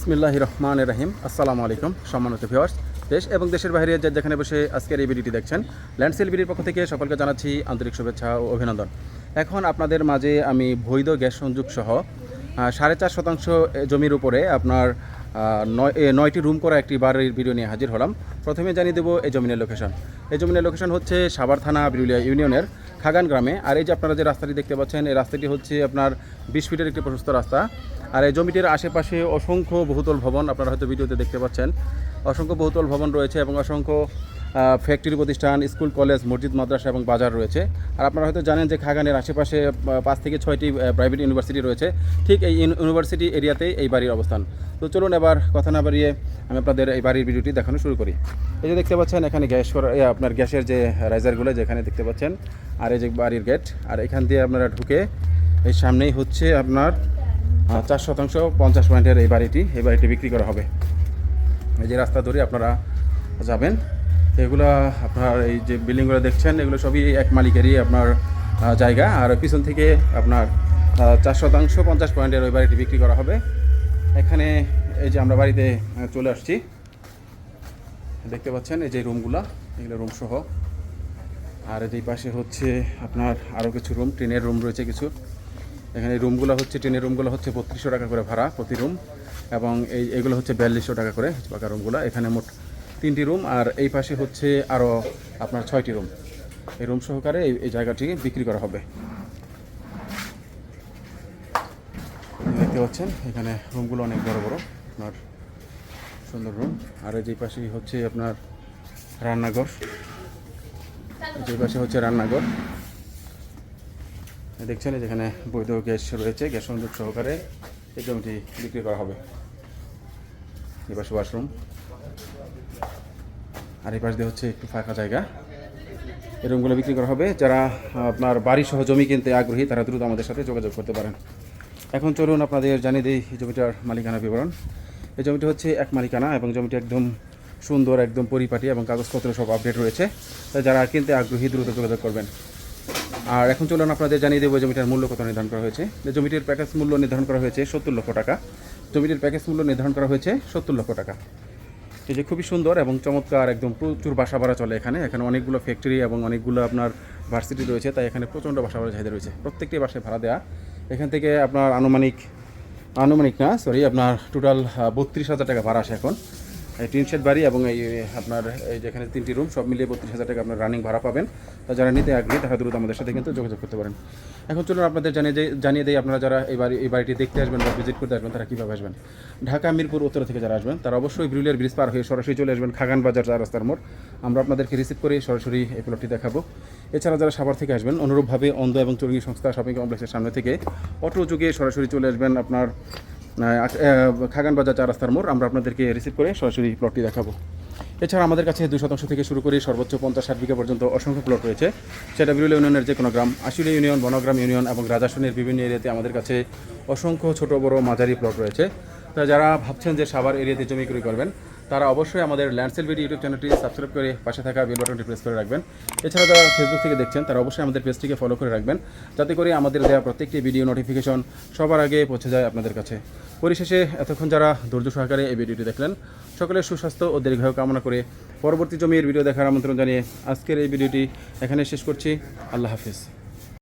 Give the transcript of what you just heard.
বিসমিল্লাহ রহমান রাহিম। আসসালামু আলাইকুম, সম্মানিত ভিউয়ার্স দেশ এবং দেশের বাইরে যে যেখানে বসে আজকের এই ভিডিওটি দেখছেন ল্যান্ডসেল বিডির পক্ষ থেকে সকলকে জানাচ্ছি আন্তরিক শুভেচ্ছা ও অভিনন্দন। এখন আপনাদের মাঝে আমি বৈধ গ্যাস সংযোগ সহ সাড়ে চার শতাংশ জমির উপরে আপনার নয় নয়টি রুম করা একটি বাড়ির ভিডিও নিয়ে হাজির হলাম। প্রথমে জানিয়ে দেবো এই জমিনের লোকেশন এই জমিনের লোকেশন হচ্ছে সাভার থানা বিরুলিয়া ইউনিয়নের খাগান গ্রামে। আর এই যে আপনারা যে রাস্তাটি দেখতে পাচ্ছেন, এই রাস্তাটি হচ্ছে আপনার বিশ ফিটের একটি প্রশস্ত রাস্তা। আর এই জমিটির আশেপাশে অসংখ্য বহুতল ভবন আপনারা হয়তো ভিডিওতে দেখতে পাচ্ছেন। অসংখ্য বহুতল ভবন রয়েছে এবং অসংখ্য ফ্যাক্টরি প্রতিষ্ঠান, স্কুল, কলেজ, মসজিদ, মাদ্রাসা এবং বাজার রয়েছে। আর আপনারা হয়তো জানেন যে খাগানের আশেপাশে পাঁচ থেকে ছয়টি প্রাইভেট ইউনিভার্সিটি রয়েছে। ঠিক এই ইউনিভার্সিটি এরিয়াতেই এই বাড়ির অবস্থান। তো চলুন এবার কথা না বাড়িয়ে আমি আপনাদের এই বাড়ির ভিডিওটি দেখানো শুরু করি। এই যে দেখতে পাচ্ছেন, এখানে গ্যাস করা আপনার গ্যাসের যে রাইজারগুলো যেখানে দেখতে পাচ্ছেন, আর এই যে বাড়ির গেট আর এখান দিয়ে আপনারা ঢুকে এই সামনেই হচ্ছে আপনার চার শতাংশ, পঞ্চাশ পয়েন্টের এই বাড়িটি এই বাড়িটি বিক্রি করা হবে। এই যে রাস্তা ধরে আপনারা যাবেন। এগুলো আপনার এই যে বিল্ডিংগুলো দেখছেন, এগুলো সবই এক মালিকেরই আপনার জায়গা। আর পিছন থেকে আপনার চার শতাংশ, পঞ্চাশ পয়েন্টের ওই বাড়িটি বিক্রি করা হবে। এখানে এই যে আমরা বাড়িতে চলে আসছি। দেখতে পাচ্ছেন এই যে রুমগুলা এগুলো রুম সহ। আর এই পাশে হচ্ছে আপনার আরও কিছু রুম ট্রেনের রুম রয়েছে কিছু। এখানে রুমগুলো হচ্ছে ট্রেনের রুমগুলো হচ্ছে বত্রিশশো টাকা করে ভাড়া প্রতি রুম এবং এই, এগুলো হচ্ছে বিয়াল্লিশশো টাকা করে পাকা রুমগুলো এখানে মোট তিনটি রুম আর এই পাশে হচ্ছে আরও আপনার ছয়টি রুম এই রুম সহকারে এই জায়গাটি বিক্রি করা হবে। দেখতে পাচ্ছেন, এখানে রুমগুলো অনেক বড় বড়, আপনার সুন্দর রুম আর এই যে পাশেই হচ্ছে আপনার রান্নাঘর। যে পাশে হচ্ছে রান্নাঘর। দেখছেন যেখানে বৈধ গ্যাস রয়েছে, গ্যাস সংযোগ সহকারে এই জমিটি বিক্রি করা হবে। এই পাশে ওয়াশরুম আর এই পাশ দিয়ে হচ্ছে একটু ফাঁকা জায়গা। এই রুমগুলো বিক্রি করা হবে। যারা আপনার বাড়ি সহ জমি কিনতে আগ্রহী, তারা দ্রুত আমাদের সাথে যোগাযোগ করতে পারেন। এখন চলুন আপনাদের জানিয়ে দিই এই জমিটার মালিকানা বিবরণ। এই জমিটি হচ্ছে এক মালিকানা এবং জমিটি একদম সুন্দর, একদম পরিপাটি এবং কাগজপত্র সব আপডেট রয়েছে। তাই যারা কিনতে আগ্রহী, দ্রুত যোগাযোগ করবেন। আর এখন চলুন আপনাদের জানিয়ে দেবো জমিটার মূল্য কত নির্ধারণ করা হয়েছে। জমিটির প্যাকেজ মূল্য নির্ধারণ করা হয়েছে সত্তর লক্ষ টাকা। জমিটির প্যাকেজ মূল্য নির্ধারণ করা হয়েছে সত্তর লক্ষ টাকা। এই যে খুবই সুন্দর এবং চমৎকার একদম প্রচুর বাসা ভাড়া চলে এখানে। এখানে অনেকগুলো ফ্যাক্টরি এবং অনেকগুলো আপনার ভার্সিটি রয়েছে, তাই এখানে প্রচণ্ড বাসা ভাড়া চাহিদা রয়েছে। প্রত্যেকটি বাসায় ভাড়া দেওয়া এখান থেকে আপনার আনুমানিক আনুমানিক না সরি আপনার টোটাল বত্রিশ হাজার টাকা ভাড়া আসে এখন। এই টিন শেড বাড়ি এবং এই, আপনার এই যেখানে তিনটি রুম, সব মিলিয়ে বত্রিশ হাজার টাকা আপনার রানিং ভাড়া পাবেন। তা যারা নিতে আগ্রহী, তারা দ্রুত আমাদের সাথে কিন্তু যোগাযোগ করতে পারেন। এখন চলুন আপনাদের জানিয়ে যে জানিয়ে দিই আপনারা যারা এই বাড়ি, এই বাড়িটি দেখতে আসবেন বা ভিজিট করতে আসবেন, তারা কীভাবে আসবেন? ঢাকা, মিরপুর, উত্তর থেকে যারা আসবেন, তারা অবশ্যই ব্রিলিয়ার ব্রিজ পার হয়ে সরাসরি চলে আসবেন খাগান বাজার চার রাস্তার মোড়। আমরা আপনাদেরকে রিসিভ করে সরাসরি এই প্লটটি দেখাবো। এছাড়া যারা সাভার থেকে আসবেন, অনুরূপভাবে অন্ধ এবং চর্গী সংস্থা শপিং কমপ্লেক্সের সামনে থেকে অটো যুগে সরাসরি চলে আসবেন আপনার আহ, আহ, খাগান বাজার চার রাস্তার মোড়। আমরা আপনাদেরকে রিসিভ করে সরাসরি প্লটটি দেখাবো। এছাড়া আমাদের কাছে দুই শতাংশ থেকে শুরু করে সর্বোচ্চ পঞ্চাশ ষাট বিঘা পর্যন্ত অসংখ্য প্লট রয়েছে। সেটা বিরুল ইউনিয়নের যে কোনো গ্রাম আশুলিয়া ইউনিয়ন বনগ্রাম ইউনিয়ন এবং রাজাসনের বিভিন্ন এরিয়াতে আমাদের কাছে অসংখ্য ছোট বড় মাঝারি প্লট রয়েছে। তা যারা ভাবছেন যে সাভার এরিয়াতে জমি ক্রয় করবেন তারা অবশ্যই আমাদের ল্যান্ডসেল ভিডিও ইউটিউব চ্যানেলটি সাবস্ক্রাইব করে পাশে থাকা বেল বাটনটি প্রেস করে রাখবেন। এছাড়া যারা ফেসবুক থেকে দেখছেন, তারা অবশ্যই আমাদের পেজটিকে ফলো করে রাখবেন। যাতে করে আমাদের দেওয়া প্রত্যেকটি ভিডিও নোটিফিকেশন সবার আগে পৌঁছে যায় আপনাদের কাছে। পরিশেষে এতক্ষণ যারা ধৈর্য সহকারে এই ভিডিওটি দেখলেন, সকলের সুস্বাস্থ্য ও দীর্ঘায়ু কামনা করে পরবর্তী জমির ভিডিও দেখার আমন্ত্রণ জানিয়ে আজকের এই ভিডিওটি এখানে শেষ করছি। আল্লাহ হাফিজ।